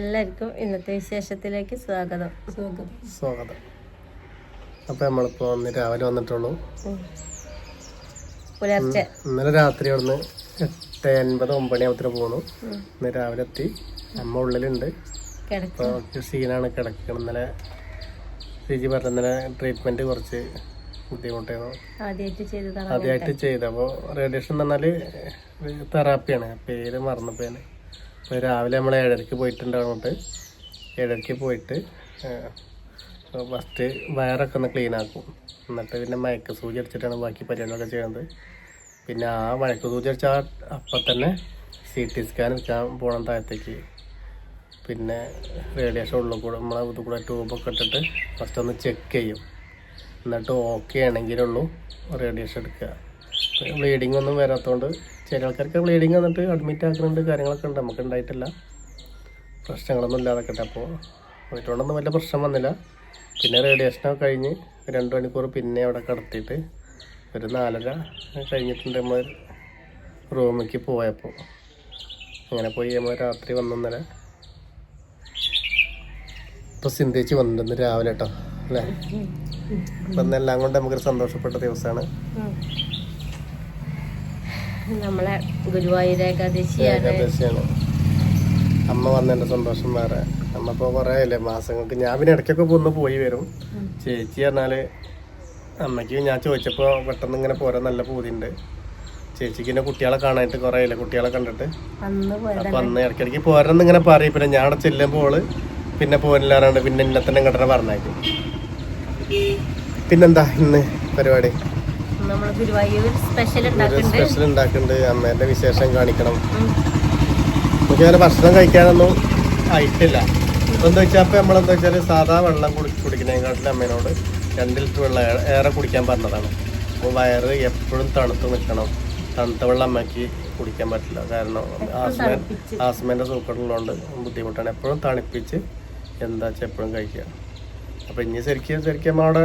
എല്ലാവർക്കും ഇന്നത്തെ വിശേഷത്തിലേക്ക് സ്വാഗതം. സ്വാഗതം. അപ്പൊ നമ്മളിപ്പോ ഒന്ന് രാവിലെ വന്നിട്ടുള്ളൂ. പുലർച്ചെ. ഇന്നലെ രാത്രി അവിടുന്ന് എട്ട് അൻപത് ഒമ്പത് പോന്നു ഉം. ഇന്ന് രാവിലെ എത്തി. അമ്മ ഉള്ളിലുണ്ട്. സീനാണ് കിടക്കണം. ഇന്നലെ ചേച്ചി പറഞ്ഞ ഇന്നലെ ട്രീറ്റ്മെന്റ് കുറച്ച് ബുദ്ധിമുട്ടായിരുന്നു. ആദ്യമായിട്ട് ചെയ്തത്. അപ്പോൾ റേഡിയേഷൻ എന്ന് പറഞ്ഞാൽ തെറാപ്പിയാണ് പേര് മറന്നപ്പോയാണ് അപ്പോൾ രാവിലെ നമ്മൾ ഏഴരയ്ക്ക് പോയിട്ടുണ്ട് അങ്ങോട്ട് ഏഴരയ്ക്ക് പോയിട്ട് ഫസ്റ്റ് വയറൊക്കെ ഒന്ന് ക്ലീൻ ആക്കും. എന്നിട്ട് പിന്നെ മയക്ക സൂചി അടിച്ചിട്ടാണ് ബാക്കി പരിപാടികളൊക്കെ ചെയ്യുന്നത് പിന്നെ ആ മയക്ക സൂചി അടിച്ചാൽ അപ്പം തന്നെ സി ടി സ്കാൻ എടുക്കാൻ പോകണം താഴത്തേക്ക്. പിന്നെ റേഡിയേഷൻ ഉള്ളിൽ കൂടെ നമ്മളെ ഇത് കൂടെ ട്യൂബൊക്കെ ഇട്ടിട്ട് ഫസ്റ്റ് ഒന്ന് ചെക്ക് ചെയ്യും. എന്നിട്ട് ഓക്കെ ആണെങ്കിലുള്ളൂ റേഡിയേഷൻ എടുക്കുക. ബ്ലീഡിംഗ് ഒന്നും വരാത്തതുകൊണ്ട് ചില ആൾക്കാർക്ക് ബ്ലീഡിങ് വന്നിട്ട് അഡ്മിറ്റ് ആക്കുന്നുണ്ട് കാര്യങ്ങളൊക്കെ ഉണ്ട്. നമുക്ക് ഉണ്ടായിട്ടില്ല. പ്രശ്നങ്ങളൊന്നും ഇല്ലാതൊക്കെ അപ്പോൾ വീട്ടുകൊണ്ടൊന്നും വലിയ പ്രശ്നം വന്നില്ല. പിന്നെ റേഡിയേഷനൊക്കെ കഴിഞ്ഞ് രണ്ട് മണിക്കൂർ പിന്നെ അവിടെ കിടത്തിയിട്ട് ഒരു നാലര കഴിഞ്ഞിട്ടുണ്ട് നമ്മൾ റൂമിലേക്ക് പോയപ്പോൾ അങ്ങനെ പോയി നമ്മൾ രാത്രി വന്നന്നര ഇപ്പോൾ സിന്ധിച്ച് വന്നിട്ടുണ്ട് രാവിലെ കേട്ടോ അല്ലേ? അപ്പം എല്ലാം കൊണ്ട് നമുക്കൊരു സന്തോഷപ്പെട്ട ദിവസമാണ്. നമ്മളെ ഗുരുവായൂർ ഏകാദശിയാണ് ഏകാദശിയാണ്. അമ്മ വന്നതിന്റെ സന്തോഷം വേറെ. അമ്മ കുറേ ആയില്ലേ മാസങ്ങൾക്ക്. ഞാൻ പിന്നെ ഇടയ്ക്കൊക്കെ ഒന്ന് പോയി വരും. ചേച്ചി പറഞ്ഞാൽ അമ്മയ്ക്ക് ഞാൻ ചോദിച്ചപ്പോ പെട്ടെന്ന് ഇങ്ങനെ പോരാൻ നല്ല പൂതിണ്ട് ചേച്ചിക്ക് എന്നെ കുട്ടികളെ കാണാനായിട്ട് കുറേ കുട്ടികളെ കണ്ടിട്ട്. അന്ന് അപ്പം അന്ന് ഇടയ്ക്കിടയ്ക്ക് പോരാന്ന് ഇങ്ങനെ പറയും. പിന്നെ ഞാൻ അവിടെ ചെല്ലുമ്പോൾ പിന്നെ പോരില്ലാറാണ്ട് പിന്നെ എന്നെ തന്നെ ഇങ്ങോട്ടെ പറഞ്ഞേക്കും പിന്നെന്താ ഇന്ന് പരിപാടി? നമ്മൾ ഗുരുവായൂർ സ്പെഷ്യൽ സ്പെഷ്യൽ ഉണ്ടാക്കുന്നുണ്ട്. അമ്മേന്റെ വിശേഷം കാണിക്കണം. അങ്ങനെ ഭക്ഷണം കഴിക്കാനൊന്നും ആയിട്ടില്ല. എന്താ വെച്ചാൽ അപ്പം നമ്മളെന്താ വെച്ചാൽ സാധാ വെള്ളം കുടി കുടിക്കുന്നതിനെക്കാട്ടിലും അമ്മേനോട് രണ്ട് ലിറ്റർ വെള്ളം ഏറെ കുടിക്കാൻ പറഞ്ഞതാണ്. അപ്പോൾ വയറ് എപ്പോഴും തണുത്ത് നിൽക്കണം. തണുത്ത വെള്ളം അമ്മയ്ക്ക് കുടിക്കാൻ പറ്റില്ല. കാരണം ആസ്മ. ആസ്മേന്റെ സൂക്കറുള്ളതുകൊണ്ട് ബുദ്ധിമുട്ടാണ്. എപ്പോഴും തണുപ്പിച്ച് എന്താ വെച്ചാൽ എപ്പോഴും കഴിക്കുക. അപ്പോൾ ഇനി ശരിക്കും ശരിക്കും അമ്മ അവിടെ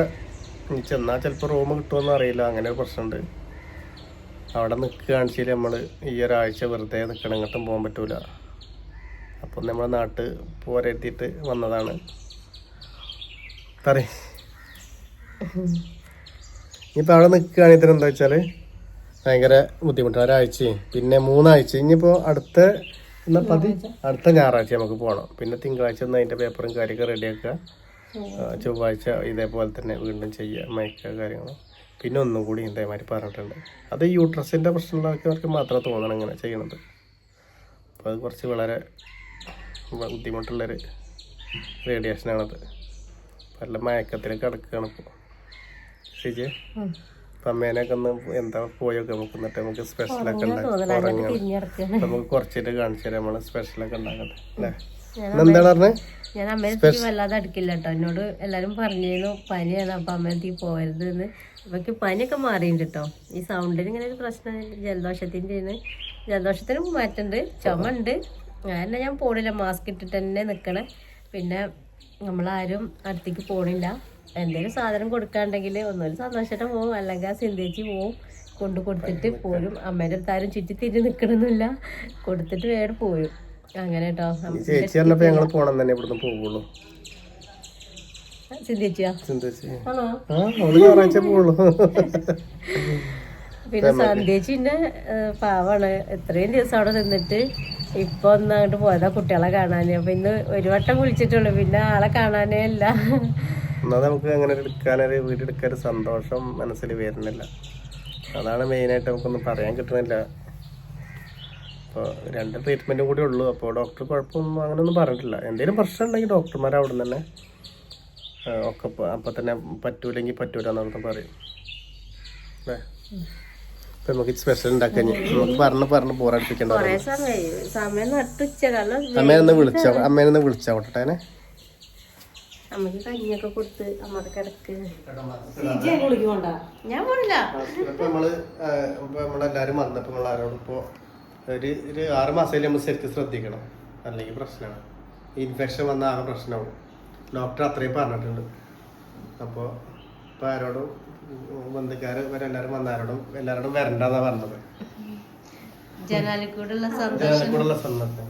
ഇനി ചെന്നാൽ ചിലപ്പോൾ റൂം കിട്ടുമെന്ന് അറിയില്ല. അങ്ങനെ ഒരു പ്രശ്നമുണ്ട് അവിടെ നിൽക്കുകയാണെന്ന് വെച്ചാൽ നമ്മൾ ഈ ഒരാഴ്ച വെറുതെ നിൽക്കണം എങ്ങോട്ടും പോകാൻ പറ്റൂല. അപ്പം നമ്മൾ നാട്ട് പോരെത്തിയിട്ട് വന്നതാണ്. പറ ഇനിയിപ്പോൾ അവിടെ നിൽക്കുകയാണെങ്കിൽ തന്നെ എന്താ വെച്ചാൽ ഭയങ്കര ബുദ്ധിമുട്ടാണ് ഒരാഴ്ചയും പിന്നെ മൂന്നാഴ്ച. ഇനിയിപ്പോൾ അടുത്ത പതി? അടുത്ത ഞായറാഴ്ച നമുക്ക് പോകണം പിന്നെ തിങ്കളാഴ്ച ഒന്ന് അതിന്റെ പേപ്പറും കാര്യമൊക്കെ റെഡിയാക്കുക ചൊവ്വാഴ്ച ഇതേപോലെ തന്നെ വീണ്ടും ചെയ്യുക മയക്കുക കാര്യങ്ങൾ. പിന്നെ ഒന്നും കൂടി ഇതേമാതിരി പറഞ്ഞിട്ടുണ്ട്. അത് യൂട്രസിന്റെ പ്രശ്നമുള്ളവർക്ക് മാത്രമേ തോന്നണം ഇങ്ങനെ ചെയ്യണത്. അപ്പോൾ അത് കുറച്ച് വളരെ ബുദ്ധിമുട്ടുള്ളൊരു റേഡിയേഷനാണത് നല്ല മയക്കത്തിൽ കിടക്കുകയാണ് ഇപ്പോൾ ശരി അമ്മേനൊക്കെ ഒന്ന് എന്താ പോയൊക്കെ നമുക്ക് എന്നിട്ട് നമുക്ക് സ്പെഷ്യലൊക്കെ ഉണ്ടാക്കാം നമുക്ക് കുറച്ചിട്ട് കാണിച്ചു തരാം നമ്മൾ സ്പെഷ്യലൊക്കെ ഉണ്ടാക്കട്ടെ അല്ലേ? എന്താണ് പറഞ്ഞത്? ഞാൻ അമ്മേനത്തേക്ക് വല്ലാതെ അടുക്കില്ല കേട്ടോ എന്നോട് എല്ലാരും പറഞ്ഞിരുന്നു പനിയാണ് അപ്പൊ അമ്മേനത്തേക്ക് പോകരുത് എന്ന് അപ്പൊക്ക് പനിയൊക്കെ മാറിയിട്ടുണ്ട് കേട്ടോ ഈ സൗണ്ടിന് ഇങ്ങനെ ഒരു പ്രശ്നം ജലദോഷത്തിന്റെ ജലദോഷത്തിന് മാറ്റുണ്ട് ചുമ ഉണ്ട് കാരണം ഞാൻ പോണില്ല മാസ്ക് ഇട്ടിട്ട് തന്നെ നിക്കണേ. പിന്നെ നമ്മളാരും അടുത്തേക്ക് പോണില്ല. എന്തെങ്കിലും സാധനം കൊടുക്കാണ്ടെങ്കിൽ ഒന്നൊരു സന്തോഷമായിട്ട് പോവും അല്ലെങ്കിൽ ആ സിന്ധേച്ചി പോവും. കൊണ്ടു കൊടുത്തിട്ട് പോരും. അമ്മേന്റെ അടുത്താരും ചുറ്റി തിരി നിൽക്കണമെന്നില്ല കൊടുത്തിട്ട് വേറെ പോരും. അങ്ങനെ കേട്ടോ ചേച്ചി പറഞ്ഞപ്പോൾ ഞങ്ങൾ പോകണം തന്നെ ഇവിടുന്ന് പോകുള്ളൂ പിന്നെ സന്ധ്യച്ചിന്റെ പാവാണ്. ഇത്രയും ദിവസം അവിടെ നിന്നിട്ട് ഇപ്പൊ ഒന്ന് അങ്ങോട്ട് പോയതാ കുട്ടികളെ കാണാന്. അപ്പൊ ഇന്ന് ഒരു വട്ടം വിളിച്ചിട്ടുള്ളൂ. പിന്നെ ആളെ കാണാനേ ഇല്ല. എന്നാൽ നമുക്ക് അങ്ങനെ എടുക്കാനൊരു വീട് എടുക്കാൻ സന്തോഷം മനസ്സിൽ വരുന്നില്ല. അതാണ് മെയിനായിട്ട് നമുക്കൊന്നും പറയാൻ കിട്ടണില്ല. അപ്പോൾ രണ്ട് ട്രീറ്റ്മെന്റും കൂടി ഉള്ളൂ. അപ്പോൾ ഡോക്ടർ കുഴപ്പമൊന്നും അങ്ങനെയൊന്നും പറഞ്ഞിട്ടില്ല. എന്തെങ്കിലും പ്രശ്നം ഉണ്ടെങ്കിൽ ഡോക്ടർമാർ അവിടെ നിന്ന് തന്നെ ഒക്കെ അപ്പം തന്നെ പറ്റൂലെങ്കിൽ പറ്റൂല എന്നൊക്കെ പറയും. അല്ലേ? ഇപ്പം നമുക്ക് സ്പെഷ്യൽ ഉണ്ടാക്കാൻ. നമുക്ക് പറഞ്ഞ് പറഞ്ഞ് അമ്മേനെ ഒന്ന് വിളിച്ച? അമ്മേനെ ഒന്ന് അമ്മയ്ക്ക് കഞ്ഞിയൊക്കെ കൊടുത്ത് കിടക്ക്. ഞാൻ പോണില്ല. നമ്മളെല്ലാരും വന്നപ്പോ നമ്മൾ ആരോടും ഇപ്പോ ഒരു ഒരു ആറ് മാസത്തിൽ നമ്മൾ ശരിക്കും ശ്രദ്ധിക്കണം. അല്ലെങ്കിൽ പ്രശ്നമാണ്. ഇൻഫെക്ഷൻ വന്ന ആകെ പ്രശ്നമാവും. ഡോക്ടർ അത്രയും പറഞ്ഞിട്ടുണ്ട്. അപ്പോൾ ഇപ്പം ആരോടും ബന്ധുക്കാർ എല്ലാവരും വന്ന ആരോടും എല്ലാരോടും വരണ്ടെന്നാ പറഞ്ഞത്. ജനാലിക്കൂടുള്ള സന്തോഷം.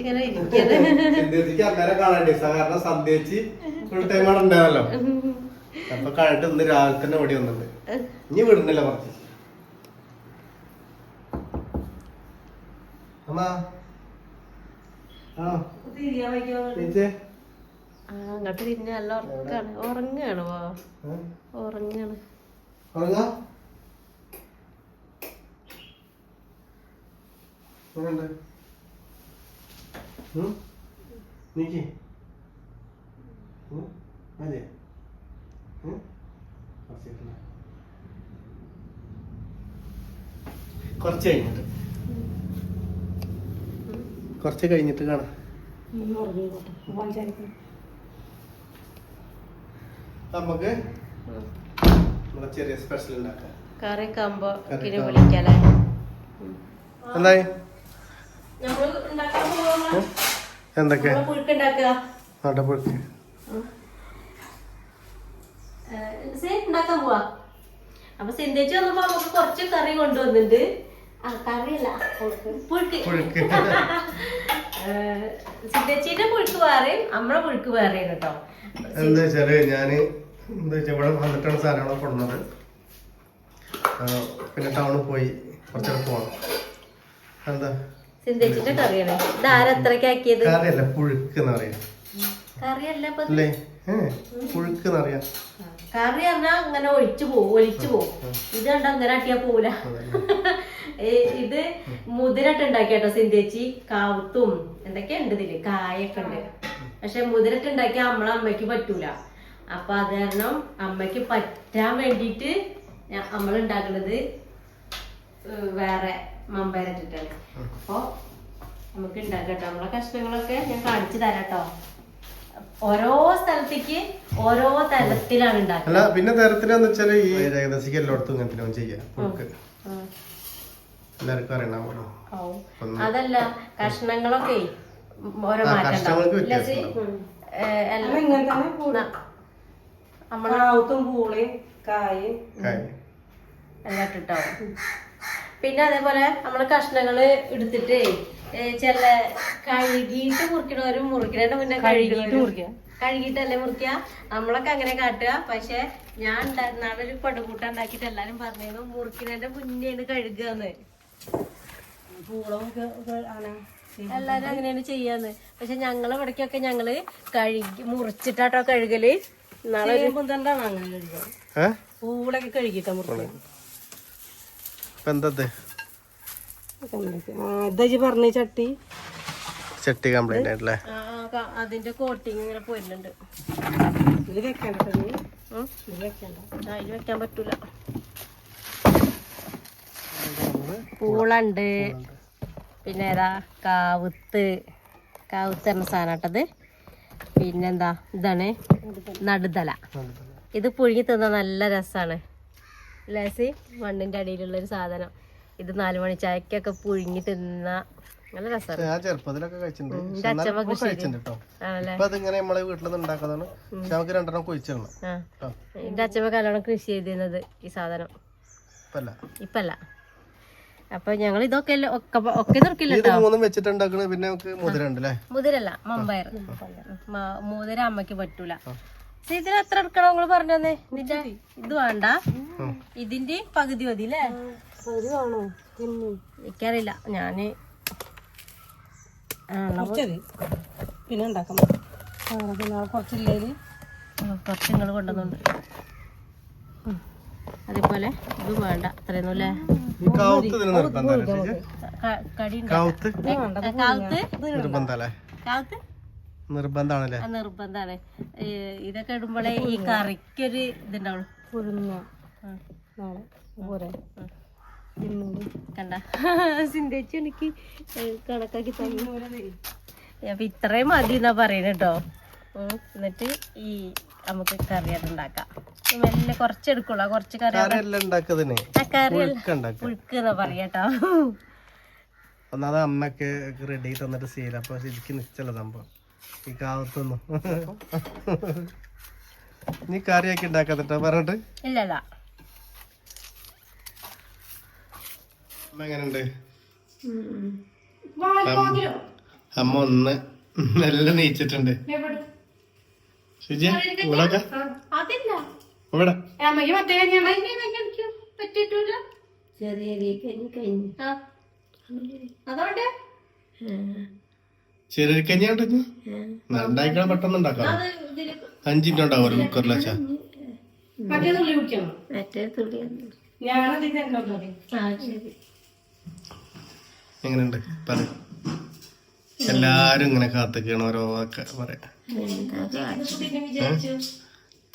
ഇങ്ങനെ അന്നേരം കാണണ്ടേ സാധാരണ സന്ധ്യച്ചി ഫുൾ ടൈം അവിടെ ഉണ്ടാവല്ലോ അപ്പൊ കണ്ടിട്ട് ഇന്ന് രാവിലെ തന്നെ ഓടി വന്നിട്ടുണ്ട്. ഇനി വിടുന്നില്ല കുറച്ച്. അമ്മ. ആ. ചേച്ചേ. ആ അങ്ങോട്ട് തിരിഞ്ഞ നല്ല ഉറക്കാണ്. ഉറങ്ങാണ് പോ ഉറങ്ങാണ്. നീക്കി. ഇരുന്ന്. കുറച്ച് കഴിഞ്ഞിട്ട്. കുറച്ച് കഴിഞ്ഞിട്ട് കാണാം. നമുക്ക് നമ്മളെ ചെറിയ സ്പെഷ്യൽ ഉണ്ടാക്കാം. ആകുമ്പോ എന്തായി? എന്തൊക്കെ? ഉണ്ടാക്കാൻ പോവാ. അപ്പൊ സിന്ധിച്ച് വന്നപ്പോ നമുക്ക് കുറച്ച് കറി കൊണ്ടുവന്നിട്ടുണ്ട്. പുഴുക്ക്. സിന്ധിച്ചിന്റെ പുഴുക്ക്. വേറെയും നമ്മളെ പുഴുക്ക് വേറെയും കേട്ടോ എന്താ വെച്ചാൽ ഞാൻ എന്താ വെച്ചാൽ ഇവിടെ വന്നിട്ടാണ് സാധനങ്ങളൊക്കെ കൊണ്ടുവന്നത്. പിന്നെ ടൗണിൽ പോയി കുറച്ചൊക്കെ പോകണം എന്താ സിന്ധിച്ചിന്റെ കറിയാണ്. ഇത് ആരെത്രയ്ക്ക് ആക്കിയത്? കറിയല്ല പുഴുക്ക് എന്ന് പറയാം. കറിയല്ല പുഴുക്ക് എന്ന് പറയാം. കറി പറഞ്ഞാ അങ്ങനെ ഒഴിച്ചു പോകും ഒലിച്ചു പോകും ഇത് കണ്ട അങ്ങനെ ആക്കിയാ പോവില്ല ഇത് മുതിരട്ട് ഉണ്ടാക്കിയാട്ടോ സിന്തേച്ചി കാവത്തും എന്തൊക്കെ ഉണ്ട് ഇതിൽ? കായൊക്കെ ഉണ്ട്. പക്ഷെ മുതിരട്ട് ഉണ്ടാക്കിയ നമ്മളെ അമ്മയ്ക്ക് പറ്റൂല. അപ്പൊ അത് കാരണം അമ്മയ്ക്ക് പറ്റാൻ വേണ്ടിയിട്ട് നമ്മൾ ഉണ്ടാക്കുന്നത് വേറെ മമ്പയറിട്ടിട്ടാണ് അപ്പൊ നമുക്ക് ഉണ്ടാക്കട്ടോ നമ്മളെ കഷ്ണങ്ങളൊക്കെ ഞാൻ കാണിച്ചു തരാം കേട്ടോ. ഓരോ സ്ഥലത്തേക്ക് ഓരോ തരത്തിലാണ് അല്ല ഉണ്ടാക്കുന്നത് പിന്നെ തരത്തിലെന്ന് വെച്ചാൽ ഈ ഏകദേശം എല്ലായിടത്തും ഇങ്ങനെ ചെയ്യാം. എല്ലാവർക്കും അറിയണമല്ലോ ഓ. അതല്ല കഷ്ണങ്ങളൊക്കെ ഓരോ മാറ്റം പൂളയും കായും. കായ്. പിന്നെ അതേപോലെ നമ്മൾ കഷ്ണങ്ങൾ എടുത്തിട്ട് ചില കഴുകിയിട്ട് മുറിക്കണവരും മുറിക്കണേന്റെ മുന്നേ കഴുകിയിട്ട് മുറിക്കുക കഴുകിയിട്ടല്ലേ മുറിക്കുക നമ്മളൊക്കെ അങ്ങനെ കാട്ടുക. പക്ഷെ ഞാൻ നാളെ ഒരു പടുകൂട്ട ഉണ്ടാക്കിയിട്ട് എല്ലാരും പറഞ്ഞിരുന്നു മുറിക്കണേന്റെ മുന്നേന്ന് കഴുകുകന്ന് പൂളവും ഒക്കെ ആണ്. എല്ലാരും അങ്ങനെയാണ് ചെയ്യാന്ന്. പക്ഷെ ഞങ്ങളെ ഇവിടേക്കൊക്കെ ഞങ്ങൾ കഴുകി മുറിച്ചിട്ടാട്ടോ കഴുകൽ. നാളെ തണ്ടാണ് അങ്ങനെ കഴുകുക ഏ? പൂളൊക്കെ കഴുകിട്ടാ എന്തത്? പറഞ്ഞ ചട്ടി. ചട്ടി കംപ്ലൈന്റ് ആയിട്ടല്ലേ? അതിന്റെ കോട്ടിങ് ഇങ്ങനെ പോരുന്നുണ്ട്. ഇത് വെക്കണ്ട അതിൽ വെക്കാൻ പറ്റൂല. പൂളുണ്ട്. പിന്നെ ഏതാ? കാവുത്ത്. കാവുത്ത് എന്ന സാധനട്ടത് പിന്നെന്താ? ഇതാണ് നടുതല. ഇത് പുഴുങ്ങി തിന്ന നല്ല രസമാണ് ലേസി മണ്ണിന്റെ അടിയിലുള്ളൊരു സാധനം. ഇത് നാലു മണി ചായക്കൊക്കെ പുഴുങ്ങി തിന്ന നല്ല രസമാണ് ഞാൻ ചെറുപ്പത്തിലൊക്കെ കഴിച്ചിട്ടുണ്ട്. അതിങ്ങനെ നമ്മളെ വീട്ടിൽ നിന്ന് ഉണ്ടാക്കുന്നതാണ് പക്ഷെ നമുക്ക് രണ്ടെണ്ണം കുഴിച്ചിടണം ആ. കേട്ടോ. എന്റെ അച്ഛമ്മ കല്യാണം കൃഷി ചെയ്തിരുന്നത് ഈ സാധനം. ഇപ്പല്ല. ഇപ്പല്ല. അപ്പൊ ഞങ്ങൾ ഇതൊക്കെ ഒക്കെ ഒക്കെ പിന്നെ നമുക്ക് മുതിരല്ല മമ്പയർ. മുതിര അമ്മയ്ക്ക് പറ്റൂല. ഇതിന് എത്ര എടുക്കണം നിങ്ങൾ പറഞ്ഞേ നിന്റെ ഇത് വേണ്ട. ഇതിന്റെ പകുതി മതി അല്ലേ എനിക്കറിയില്ല. ഞാൻ പിന്നെ ഉണ്ടാക്കാം കുറച്ചില്ലേൽ? കുറച്ച് നിങ്ങൾ കൊണ്ടുവന്നുണ്ട്. അതേപോലെ ഇത് വേണ്ട. അത്രയൊന്നും അല്ലേ ഈ കാവുത്ത് ഇതിന് നിർബന്ധമല്ലേ നിർബന്ധല്ലേ? നിർബന്ധാണല്ലേ നിർബന്ധാണ് ഈ ഇതൊക്കെ ഇടുമ്പോഴേ ഈ കറിക്കൊരു ഇതുണ്ടാവുള്ളൂ. കണ്ട. സിന്ധിച്ച് എനിക്ക് കണക്കാക്കി തന്നെ. അപ്പൊ ഇത്രയും മതി എന്നാ പറയുന്നത് കേട്ടോ എന്നിട്ട് ഈ നമുക്ക് കറി അത് ഉണ്ടാക്കാം. മെല്ലെ കുറച്ചെടുക്കുള്ളൂ കുറച്ച് കറി കറി എന്നാ പറയാട്ടോ ഒന്നാമത് അമ്മയ്ക്ക് റെഡി തന്നിട്ട് സീല അപ്പൊ ശരിക്കും നിശ്ചല സംഭവം. ഈ കാവത്തൊന്നും നീ കറിയൊക്കെ ഉണ്ടാക്കാത്തിട്ടോ പറഞ്ഞിട്ട്. ഇല്ലല്ല അമ്മ എങ്ങനെയുണ്ട്? അമ്മ ഒന്ന് നല്ല നീച്ചിട്ടുണ്ട്. എവിടെ ശുചിയ ഇവിടൊക്കെ അതില്ല. ഇവിടെ. അമ്മയ്ക്ക് മറ്റേ കഞ്ഞിയാണ് എനിക്ക് പറ്റിയിട്ടില്ല. ചെറിയ കഞ്ഞി ചെറിയ കഞ്ഞി പെട്ടെന്ന് ഉണ്ടാക്കാം അഞ്ചിന്റെ ഉണ്ടാവും ഒരു കുക്കറിൽ വെച്ചാ മറ്റേ തുള്ളി കുടിക്കണം മറ്റേ തുള്ളി ഞാനത് തന്നെ ആ ശരി. എങ്ങനെയുണ്ട്? പറ എല്ലാരും ഇങ്ങനെ കാത്തിക്കണം ഓരോ വാക്ക് പറയാം.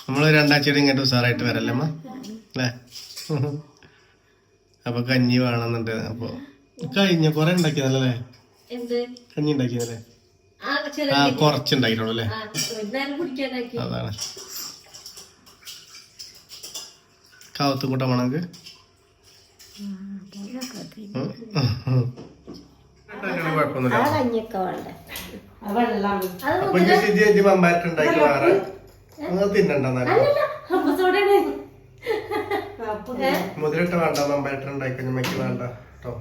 നമ്മൾ രണ്ടാഴ്ചയുടെ ഇങ്ങോട്ട് ഉസാറായിട്ട് വരല്ലേ അമ്മ? അല്ലേ? അപ്പൊ കഞ്ഞി വേണമെന്നുണ്ട്. അപ്പൊ കഴിഞ്ഞ. കൊറേ ഉണ്ടാക്കിയതല്ലേ? എന്ത്? കഞ്ഞി ഉണ്ടാക്കിയതല്ലേ? ആ ചെറിയ അല്ലേ? അതാണ്. കാവത്തുകൂട്ടമാണെങ്കിൽ കൂട്ടം കുഴപ്പമൊന്നുമില്ല. കഞ്ഞിയൊക്കെ വേണ്ട? വെള്ളം അത് അപ്പൊ ഇജ്ജ് സിജി ഇജ്ജ് മമ്പായിട്ടുണ്ടാക്കി വേറെ. നിങ്ങൾ തിന്നണ്ടെന്നാലും അപ്പസോടാണ് മുതിരിട്ട് വേണ്ട മമ്പായിട്ട് ഉണ്ടാക്കി ഞമ്മക്ക് വേണ്ട കേട്ടോ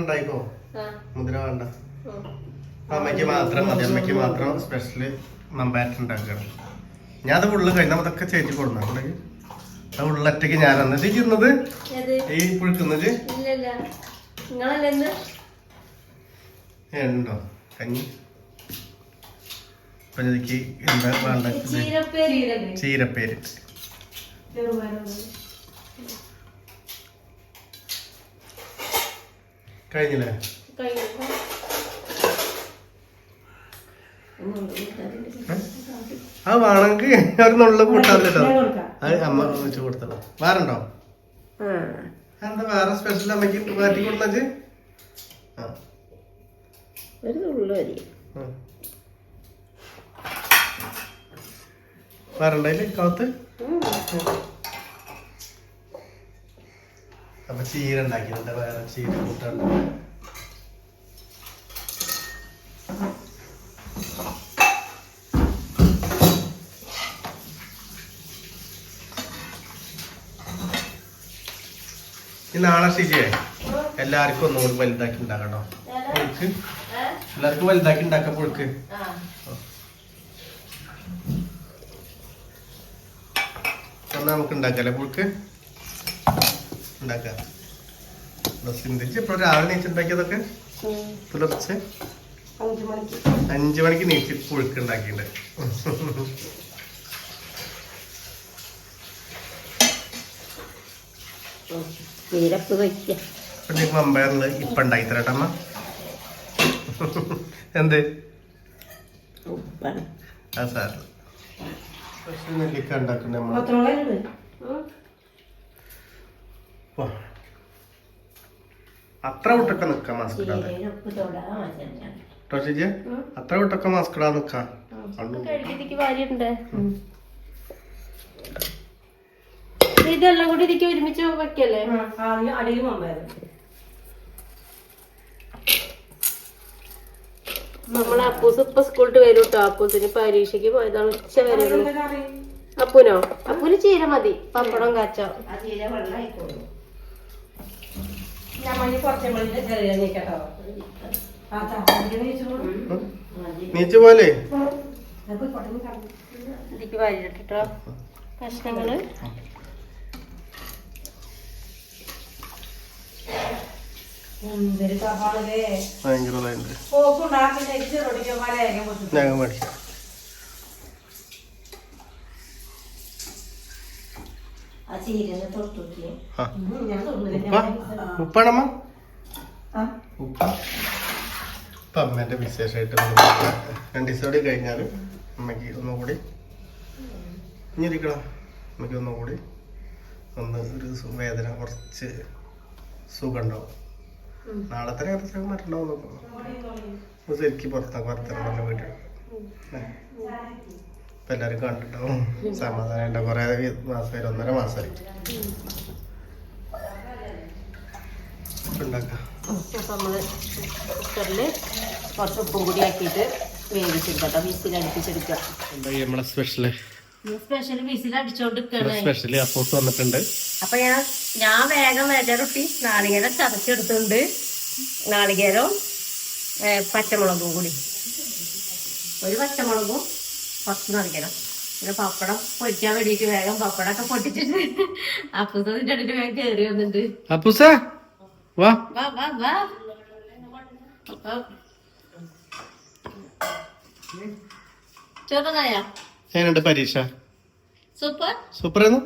ഉണ്ടായിക്കോ? മുതിര വേണ്ട. അമ്മയ്ക്ക് മാത്രം മതി അമ്മയ്ക്ക് മാത്രം സ്പെഷ്യൽ ഉണ്ടാക്കണം ഞാൻ അത് ഉള്ളു കഴിഞ്ഞ അതൊക്കെ ചേച്ചി കൊടുക്കുന്നുണ്ടെങ്കിൽ അത് ഉള്ളറ്റക്ക് ഞാൻ അന്ന് ചെയ്യുന്നത് ഏത്? ഈ പുഴുക്കുന്നത്? ഇല്ലല്ല. ഉണ്ടോ കഞ്ഞി? എന്താ വേണ്ട ചീരപ്പേരി കഴിഞ്ഞില്ലേ? ആ വേണമെങ്കിൽ ഒരു നുള്ള കൂട്ടാറില്ലോ അത് അമ്മ വെച്ച് കൊടുത്തോ വേറുണ്ടോ എന്താ വേറെ സ്പെഷ്യൽ അമ്മയ്ക്ക് മാറ്റി കൊടുത്തത്? ഒരു തുള്ളു. വേറുണ്ടായില്ലേ കാത്ത്? അപ്പൊ ചീര ഉണ്ടാക്കിയിട്ടുണ്ട് വേറെ ചീര കൂട്ടാണ്ട് ഈ നാളെ ശരിയേ എല്ലാവർക്കും ഒന്നും വലുതാക്കി ഉണ്ടാക്കട്ടോ. പുഴുക്ക്. എല്ലാവർക്കും വലുതാക്കി ഉണ്ടാക്കാം പുഴുക്ക്. എന്നാ നമുക്ക് ഉണ്ടാക്കാല്ലേ പുഴുക്ക്? ഉണ്ടാക്കാം. ചിന്തിച്ച് ഇപ്പോൾ രാവിലെ നീച്ചുണ്ടാക്കിയതൊക്കെ പുലർച്ചെ? അഞ്ചു മണിക്ക്. അഞ്ചു മണിക്ക് നീച്ച് പുഴുക്ക് ഉണ്ടാക്കിയിട്ടുണ്ട്. ഇപ്പം തരട്ടമ്മ എന്ത്? ഉപ്പാണ്. ആ നെല്ലിക്ക നമ്മൾ. അത്ര വിട്ടൊക്കെ നിക്കാം മാസ്ക് ഇടാതെ. കേട്ടോ ചേച്ചി അത്ര വിട്ടൊക്കെ മാസ്ക് ഇടാതെ നിക്കാം. ഇതെല്ലാം കൂടി ഇതിക്ക് ഒരുമിച്ച് വെക്കല്ലേ? അടിയിൽ നമ്മളെ അപ്പൂസ് ഇപ്പൊ സ്കൂളിട്ട് വരും കേട്ടോ അപ്പൂസിന് പരീക്ഷയ്ക്ക് പോയതാണ് ഉച്ച വരെ. അപ്പൂനോ? അപ്പൂന് ചീര മതി. പപ്പടം കാച്ചോ. നീച്ചു? പോലെ. പൊട്ടന്ന് ഇതിക്ക് വാരിട്ടോ കഷ്ണങ്ങൾ ഭയങ്കര മേടിക്കാം ഉപ്പാണമ്മ? ഉപ്പ? ഇപ്പം അമ്മേന്റെ വിശേഷമായിട്ട് രണ്ട് ദിവസം കൂടി കഴിഞ്ഞാൽ അമ്മയ്ക്ക് ഒന്നുകൂടി ഇഞ്ഞിരിക്കണം അമ്മയ്ക്ക് ഒന്നുകൂടി ഒന്ന് ഒരു വേദന കുറച്ച് സുഖം ഉണ്ടാവും നാളെ തന്നെ കുറച്ചൊക്കെ മറ്റുണ്ടാവും നോക്കാം ശരിക്കും പുറത്താക്കും പറഞ്ഞ വീട്ടിൽ. ഇപ്പം എല്ലാവരും കണ്ടിട്ടുണ്ടാവും. സമാധാനം ഉണ്ടാവും കുറേ മാസമായി ഒന്നര മാസമായി ഉണ്ടാക്കാം. നമ്മൾ നമ്മൾ കുറച്ച് ഉപ്പും കൂടി ആക്കിയിട്ട് വേവിച്ചെടുക്കാം വിസിലടിപ്പിച്ചെടുക്കുക എന്താ നമ്മളെ സ്പെഷ്യൽ സ്പെഷ്യൽ സ്പെഷ്യലി അപ്പോസ് വന്നിട്ടുണ്ട്. അപ്പൊ ഞാൻ ഞാൻ വേഗം വേദ റൊട്ടി നാളികേരം ചതച്ചെടുത്തിട്ടുണ്ട്. നാളികേരവും പച്ചമുളകും കൂടി. ഒരു പച്ചമുളകും കുറച്ച് നാളികേരം. പിന്നെ പപ്പടം പൊരിക്കാൻ വേണ്ടിയിട്ട് വേഗം പപ്പടമൊക്കെ പൊട്ടിച്ചിട്ട് അപ്പുസത്തിന്റെ അടുത്ത് വേഗം കയറി വന്നിട്ട് അപ്പൂസ വാ. വാ വാ വാ. എങ്ങനെയുണ്ട് പരീക്ഷ? സൂപ്പർ. സൂപ്പർ എന്ന്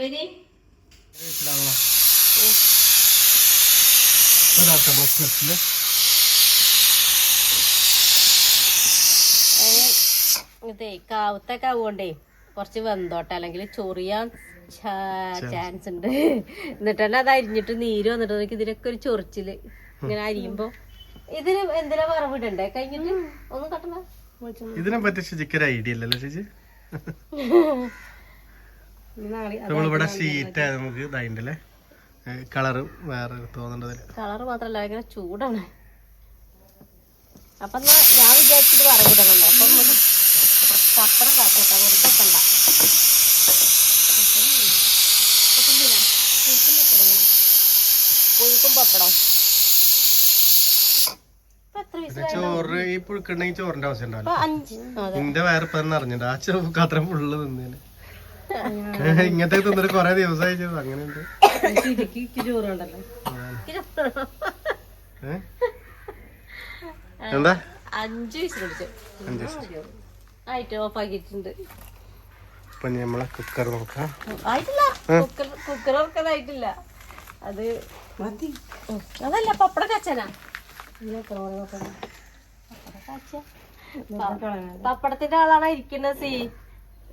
വരി ഇതേ കാവത്തെ കാവുകൊണ്ടേ കുറച്ച് വെന്തോട്ടെ അല്ലെങ്കിൽ ചൊറിയാൻ ചാൻസ് ഉണ്ട്. എന്നിട്ട് തന്നെ അത് അരിഞ്ഞിട്ട് നീര് വന്നിട്ട് നോക്കി ഇതിനൊക്കെ ഒരു ചൊറിച്ചിൽ. ഇങ്ങനെ അരിയുമ്പോ ഇതിന് എന്തിനാ വറവിടണ്ടേ? കഴിഞ്ഞിട്ട് ഒന്ന് കട്ടണ ഇതിനെ പറ്റി ശരിക്കും ഒരു ഐഡിയ ഇല്ലല്ലോ ചേച്ചി. നമ്മളിവിടെ ഷീറ്റ് നമുക്ക് ഇതായിണ്ടല്ലേ? കളറ് വേറെ തോന്നേണ്ടതില്ല കളറ് മാത്രല്ല ഭയങ്കര ചൂടാണ്. അപ്പൊ ഞാൻ വിചാരിച്ചിട്ട് വറവിടണല്ലോ. അപ്പൊ നമുക്ക് പപ്പടം കാക്കട്ടെ വെറുതെ കണ്ട പുഴുക്കും പപ്പടം ഇപ്പൊ എത്ര പിന്നെ വിസിലായി ചോറ് ഈ പുഴുക്കുണ്ടെങ്കിൽ ചോറിന്റെ ആവശ്യം ഉണ്ടാവില്ല അഞ്ച്. അതെ. നിന്റെ ഇപ്പം അറിഞ്ഞിട്ട് ആ ചോക്ക് പാത്രം ഫുള്ള് തിന്നേന് ഇങ്ങനത്തെ തിന്നിട്ട് കൊറേ ദിവസമായി ചെയ്തു അങ്ങനെയുണ്ട്. ചോറുണ്ടല്ലോ ഏ? എന്താ? അഞ്ച് വിസിലടിച്ചു അഞ്ച് ദിവസം ആയിട്ട് ഓഫ് ആക്കിയിട്ടുണ്ട്. ഇപ്പൊ നമ്മളെ കുക്കർ നോക്കാം. ആയിട്ടില്ല. കുക്കർ കുക്കർ വെക്കാനായിട്ടില്ല അത് മതി അതല്ല പപ്പട കച്ചനാ പപ്പടത്തിന്റെ ആളാണ് ഇരിക്കുന്നത് സി?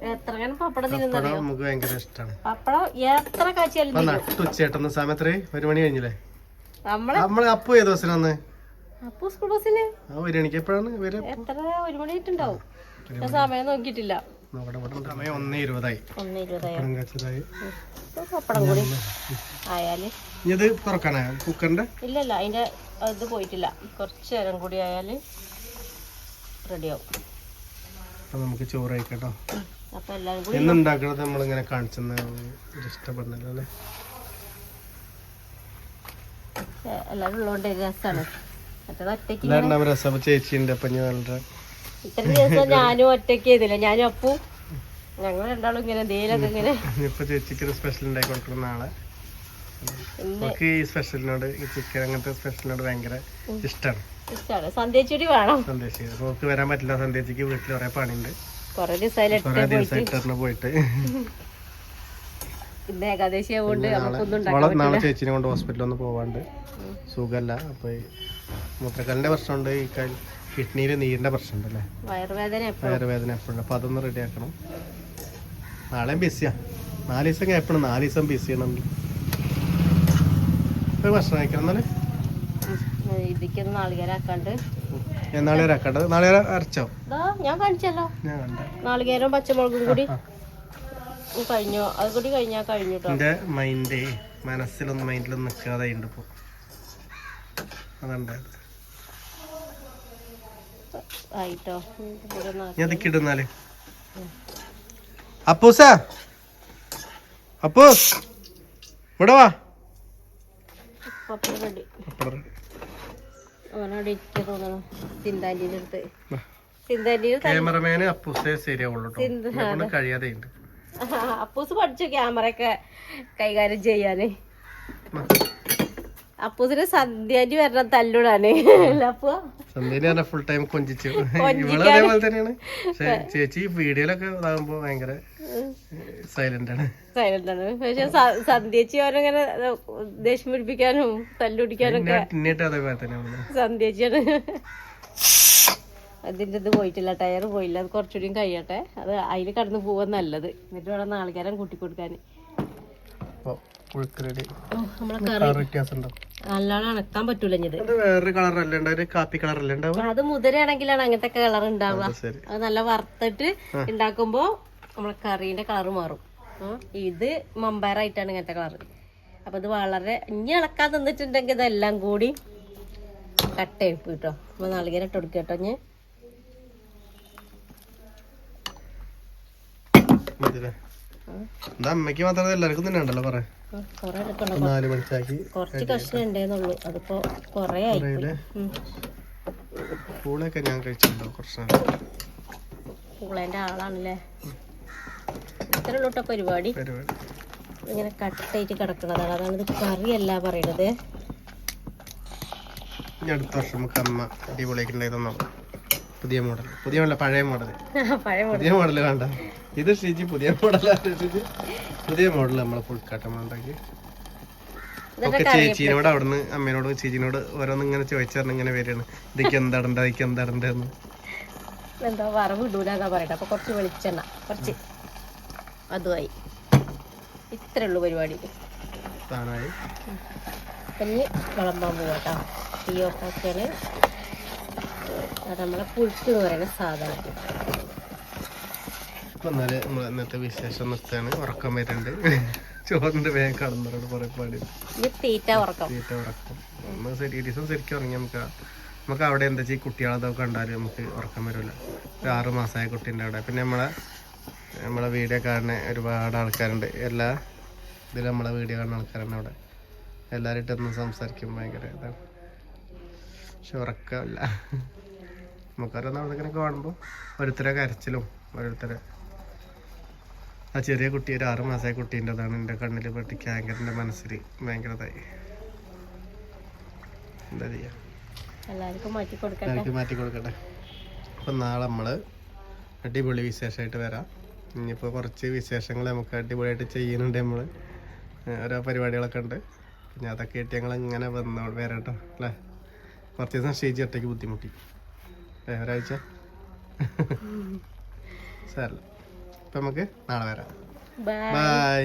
എത്ര കണം പപ്പടം തിന്നുന്നറിയോ? നമുക്ക് ഭയങ്കര ഇഷ്ടമാണ് പപ്പടം എത്ര കാച്ചിയാലും അപ്പൊ തിന്നും. നട്ടു ഉച്ചേട്ടെന്ന് സമയത്ത് ഒരു മണി കഴിഞ്ഞില്ലേ? നമ്മൾ നമ്മൾ അപ്പു ഏത് ദിവസം വന്ന്? അപ്പൊ സ്കൂൾ ബസ്സിന് ആ ഒരു മണിക്ക് എപ്പോഴാണ് ഇവർ എത്ര ഒരു മണി ആയിട്ടുണ്ടാവും. ഞാൻ സമയം നോക്കിയിട്ടില്ല. നോക്കട്ടെ ഇവിടെ. സമയം ഒന്നേ ഇരുപതായി. ഒന്ന് ഇരുപതായോ? പപ്പടം കാച്ചതായി. ഇപ്പൊ പപ്പടം കൂടി ആയാൽ? ഇനി ഇത് തുറക്കാനായോ കുക്കറിന്റെ? ഇല്ലല്ല അതിന്റെ ഇത് പോയിട്ടില്ല. കുറച്ച് നേരം കൂടി ആയാൽ റെഡിയാവും. അപ്പൊ നമുക്ക് ചോറ് കഴിക്കട്ടോ എന്നുണ്ടാക്കണത് നമ്മളിങ്ങനെ കാണിച്ചെന്ന് ഇഷ്ടപ്പെടുന്നില്ല അല്ലേ? ഏ, എല്ലാരും ഉള്ളതുകൊണ്ട് രസമാണ് മറ്റേത് ഒറ്റയ്ക്ക് എല്ലാവരും അവരെ രസം. ചേച്ചിന്റെ അപ്പൊ ഞാൻ വളരെ ഇത്ര ദിവസം ഞാനും ഒറ്റയ്ക്ക് ചെയ്തില്ല ഞാനും അപ്പു. ഞങ്ങൾ രണ്ടാളും ഇങ്ങനെ ഇങ്ങനെ. ഇനിയിപ്പോ ചേച്ചിക്ക് ഒരു സ്പെഷ്യൽ ഉണ്ടാക്കി കൊടുക്കണം നാളെ. നമുക്ക് ഈ സ്പെഷ്യലിനോട് ഈ ചിക്കൻ അങ്ങനത്തെ സ്പെഷ്യലിനോട് ഭയങ്കര ഇഷ്ടമാണ് ഇഷ്ടമാണ് വേണം. നമുക്ക് വരാൻ പറ്റില്ല. സന്ദേശിക്ക് വീട്ടിൽ കുറെ പണിയുണ്ട്. കൊറേ പോയിട്ട്? ദിവസമായിട്ട് പോയിട്ട്. ഇന്ന് ഏകാദശി ആവുകൊണ്ട് നമുക്കൊന്നും നാളെ ചേച്ചിനെ കൊണ്ട് ഹോസ്പിറ്റലിൽ ഒന്ന് പോവാണ്ട്. സുഖല്ല. അപ്പൊ മൂത്രക്കാലിന്റെ പ്രശ്നമുണ്ട്. ഈ കിഡ്നിയിൽ നീരിന്റെ പ്രശ്നമുണ്ടല്ലേ? വയറുവേദന എപ്പോഴും. വയറുവേദന എപ്പോഴും. അപ്പൊ അതൊന്ന് റെഡി ആക്കണം. നാളെയും ബിസിയാ നാല് ദിവസം എപ്പോഴും നാല് ദിവസം ബിസി ആണെന്ന് ഭക്ഷണം കഴിക്കണം എന്നാൽ? ഇതിക്കൊന്ന് നാളികേരാക്കാണ്ട്. ഞാൻ നാളെ അരച്ചോ? ഞാൻ കാണിച്ചല്ലോ. നാളികേരവും പച്ചമുളകും കൂടി കഴിഞ്ഞോ. അത് കൂടി കഴിഞ്ഞാ കഴിഞ്ഞു എന്റെ മൈൻഡ് മനസ്സിലൊന്നും മൈൻഡിലൊന്നും നിൽക്കാതെ ഉണ്ട് ഇപ്പൊ. അതുണ്ടായത് ആയിട്ടോ? ഞാൻ അപ്പൂസ? അപ്പൂസ്? ഇവിടെ വാ. ക്യാമറമാന് അപ്പൂസേ ശരിയാവുള്ളൂ കഴിയാതെ അപ്പൂസ് പഠിച്ചു ക്യാമറ ഒക്കെ കൈകാര്യം ചെയ്യാന്? അപ്പൂസിന് സന്ധ്യാജി വരണം തല്ലുടാണ് അപ്പു സന്ധ്യന് ഫുൾ ടൈം കൊഞ്ചിച്ചു. ഇവൾ അതേപോലെ തന്നെയാണ്. ചേച്ചി വീഡിയോയിലൊക്കെ ഇതാകുമ്പോ ഭയങ്കര സൈലന്റ് ആണ്. സൈലന്റ് ആണ്. പക്ഷെ സന്ധ്യച്ചി അവരങ്ങനെ ദേഷ്യം പിടിപ്പിക്കാനും തല്ലുപിടിക്കാനും സന്ധ്യച്ചിയാണ്. അതിന്റെ ഇത് പോയിട്ടില്ല ടയർ പോയില്ല. അത് കുറച്ചുകൂടിയും കഴിയട്ടെ. അത് അതിൽ കടന്നു പോവാൻ നല്ലത്. എന്നിട്ട് വേണം നാളികേരം കൂട്ടി കൊടുക്കാൻ നമ്മളെ കറി. വ്യത്യാസം ഉണ്ടോ നല്ലോണം അണക്കാൻ പറ്റൂല ഇത്. വേറൊരു കളർ അല്ലേ ഉണ്ടാവും കാപ്പി കളർ അല്ലേ ഉണ്ടാവും അത് മുതിരയാണെങ്കിലാണ് അങ്ങനത്തെ കളർ ഉണ്ടാവുക. അത് നല്ല വറുത്തിട്ട് ഉണ്ടാക്കുമ്പോ നമ്മളെ കറീന്റെ കളർ മാറും. ഇത് മമ്പയറായിട്ടാണ് ഇങ്ങനത്തെ കളർ അപ്പൊ ഇത് വളരെ ഇനി ഇളക്കാൻ തന്നിട്ടുണ്ടെങ്കിൽ ഇതെല്ലാം കൂടി കട്ടയും കേട്ടോ. അപ്പൊ നാളികേരം ഇട്ട് കൊടുക്കുക കേട്ടോ ഞാൻ അമ്മയ്ക്ക് മാത്രമേ എല്ലാവർക്കും തന്നെ ഉണ്ടല്ലോ പറയാം നാല് കുറച്ച് കഷ്ണം അതിപ്പോ കൊറേ ഉം. പൂളൊക്കെ ഞാൻ കഴിച്ചിട്ടുണ്ടോ കുറച്ച് പൂളേന്റെ ആളാണല്ലേ? കേട്ടോ പരിപാടി. ഇങ്ങനെ കട്ടായിട്ട് കിടക്കുന്നതാണ് അതാണ് ഇത് കറിയല്ല പറയണത്. അടുത്ത വർഷം നമുക്ക് അമ്മ അടിപൊളിയൊക്കെ ഉണ്ടായി തന്നോ പുതിയ മോഡൽ പുതിയ മോഡൽ പഴയ മോഡൽ പുതിയ മോഡൽ വേണ്ട. ഇത് ഷിജി പുതിയ മോഡലാണ് ഷിജി പുതിയ മോഡൽ നമ്മളെ ഫുൾക്കാട്ടം ഉണ്ടാക്കി ഒക്കെ ചേച്ചീനോട് അവിടുന്ന് അമ്മേനോട് ചേച്ചീനോട് ഓരോന്ന് ഇങ്ങനെ ചോദിച്ചറിഞ്ഞ് ഇങ്ങനെ വരികയാണ്. ഇതൊക്കെ എന്താടണ്ട ഇതൊക്കെ എന്താടണ്ടെന്ന് എന്താ വറവ് ഇടൂല എന്നാ പറയട്ടെ അപ്പൊ കുറച്ച് വെളിച്ചെണ്ണ കുറച്ച് അതുമായി ഇത്രേ ഉള്ളൂ പരിപാടി. ഇനി വിളമ്പാൻ പോവാട്ടോ. തീ ഓഫാക്കിയാണ് അത് നമ്മളെ പുഴുക്ക് എന്ന് പറയുന്ന സാധനം. എന്നാൽ നമ്മൾ ഇന്നത്തെ വിശേഷം നിർത്തുകയാണ്. ഉറക്കം വരുന്നുണ്ട്. ചോറിന്റെ വേഗം കടന്നവരോട് കുറെ പാടി. തീറ്റ ഉറക്കം. തീറ്റ ഉറക്കം. ഒന്ന് ശരി ദിവസം ശരിക്കും ഉറങ്ങി നമുക്ക് നമുക്ക് അവിടെ എന്താ വെച്ചാൽ കുട്ടികളതൊക്കെ കണ്ടാലും നമുക്ക് ഉറക്കം വരില്ല ഒരു ആറ് മാസമായ കുട്ടീന്റെ അവിടെ. പിന്നെ നമ്മളെ നമ്മളെ വീഡിയോ കാണുന്ന ഒരുപാട് ആൾക്കാരുണ്ട്. എല്ലാ ഇതിലും നമ്മളെ വീഡിയോ കാണുന്ന ആൾക്കാരാണ് അവിടെ. എല്ലാവരുമായിട്ടൊന്നും സംസാരിക്കും ഭയങ്കര ഇതാണ്. പക്ഷെ ഉറക്കമില്ല. നമുക്കറിയാവുന്ന അവിടെ കാണുമ്പോൾ ഓരോരുത്തരെ കരച്ചിലും ഓരോരുത്തരെ. ആ ചെറിയ കുട്ടി ഒരു ആറ് മാസമായ കുട്ടീന്റെതാണ് എന്റെ കണ്ണിൽ പെട്ടി ക്യാങ്കറിന്റെ മനസ്സിൽ ഭയങ്കരതായി. എന്താ ചെയ്യാ? എല്ലാവർക്കും മാറ്റി കൊടുക്കട്ടെ. അപ്പം നാളെ നമ്മൾ അടിപൊളി വിശേഷമായിട്ട് വരാം. ഇനിയിപ്പോൾ കുറച്ച് വിശേഷങ്ങൾ നമുക്ക് അടിപൊളിയായിട്ട് ചെയ്യുന്നുണ്ട് നമ്മൾ ഓരോ പരിപാടികളൊക്കെ ഉണ്ട്. പിന്നെ അതൊക്കെ ആയിട്ട് ഞങ്ങൾ ഇങ്ങനെ വന്നോ വരാട്ടോ അല്ലേ? കുറച്ച് ദിവസം സ്റ്റേജ് ഒറ്റയ്ക്ക് ബുദ്ധിമുട്ടി. ഒരാഴ്ച സാറല്ല അപ്പം നമുക്ക് നാളെ വരാം. ബൈ